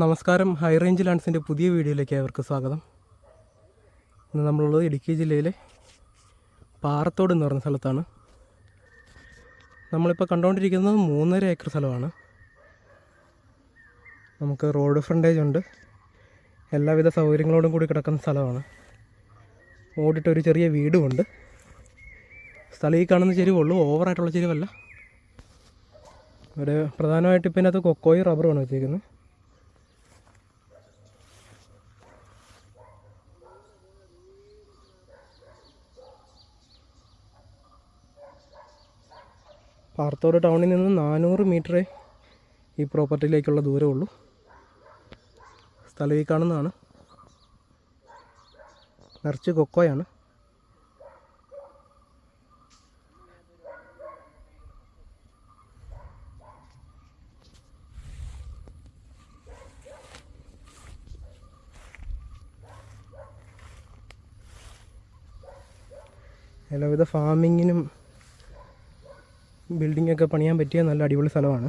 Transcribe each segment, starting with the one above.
നമസ്കാരം. High range ലാൻഡ്സിന്റെ പുതിയ വീഡിയോയിലേക്ക് അവർക്ക് സ്വാഗതം. ഇന്ന് നമ്മളുള്ളത് ഇടുക്കി ജില്ലയിലെ പാറത്തോട് എന്ന് പറഞ്ഞ സ്ഥലത്താണ്. നമ്മളിപ്പോൾ കണ്ടുകൊണ്ടിരിക്കുന്നത് മൂന്നര ഏക്കർ സ്ഥലമാണ്. നമുക്ക് റോഡ് ഫ്രണ്ടേജ് ഉണ്ട്. എല്ലാവിധ സൗകര്യങ്ങളോടും കൂടി കിടക്കുന്ന സ്ഥലമാണ്. ഓടിട്ട് ഒരു ചെറിയ വീടുമുണ്ട് സ്ഥലം ഈ കാണുന്ന ചെരുവുള്ളൂ. ഓവറായിട്ടുള്ള ചെരുവല്ല. ഇവിടെ പ്രധാനമായിട്ട് ഇപ്പം ഇതിനകത്ത് കൊക്കോയും റബ്ബറുമാണ് വെച്ചിരിക്കുന്നത് പാർത്തോട് ടൗണിൽ നിന്ന് നാനൂറ് മീറ്ററേ ഈ പ്രോപ്പർട്ടിയിലേക്കുള്ള ദൂരമുള്ളൂ. സ്ഥലം ഈ കാണുന്നതാണ്. നിറച്ച് കൊക്കോയാണ്. എല്ലാവിധ ഫാമിങ്ങിനും ബിൽഡിംഗ് ഒക്കെ പണിയാൻ പറ്റിയ നല്ല അടിപൊളി സ്ഥലമാണ്.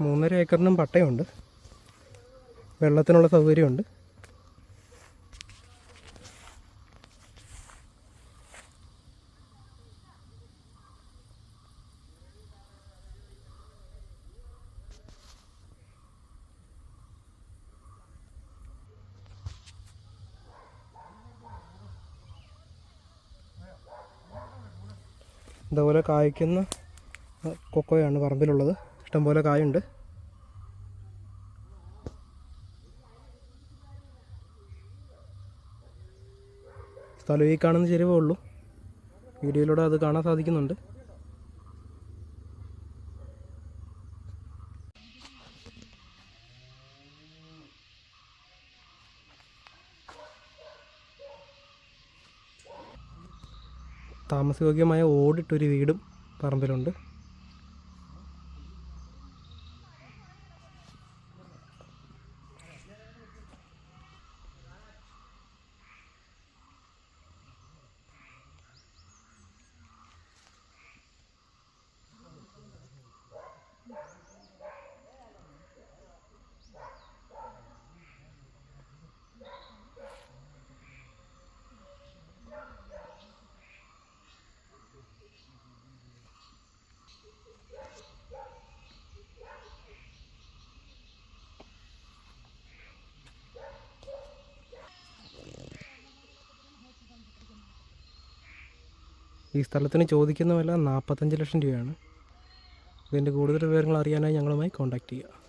മൂന്നര ഏക്കറിനും പട്ടയമുണ്ട് വെള്ളത്തിനുള്ള സൗകര്യമുണ്ട്. ഇതുപോലെ കായ്ക്കുന്ന കൊക്കോയാണ് പറമ്പിലുള്ളത്. ഇഷ്ടംപോലെ കായുണ്ട്. സ്ഥലം ഈ കാണുന്ന ചെരുവേ ഉള്ളൂ. വീഡിയോയിലൂടെ അത് കാണാൻ സാധിക്കുന്നുണ്ട്. താമസയോഗ്യമായ ഓടിട്ടൊരു വീടും പറമ്പിലുണ്ട്. ഈ സ്ഥലത്തിന് ചോദിക്കുന്ന വില നാൽപ്പത്തഞ്ച് ലക്ഷം രൂപയാണ്. ഇതിന്റെ കൂടുതൽ വിവരങ്ങൾ അറിയാനായി ഞങ്ങളുമായി കോൺടാക്റ്റ് ചെയ്യുക.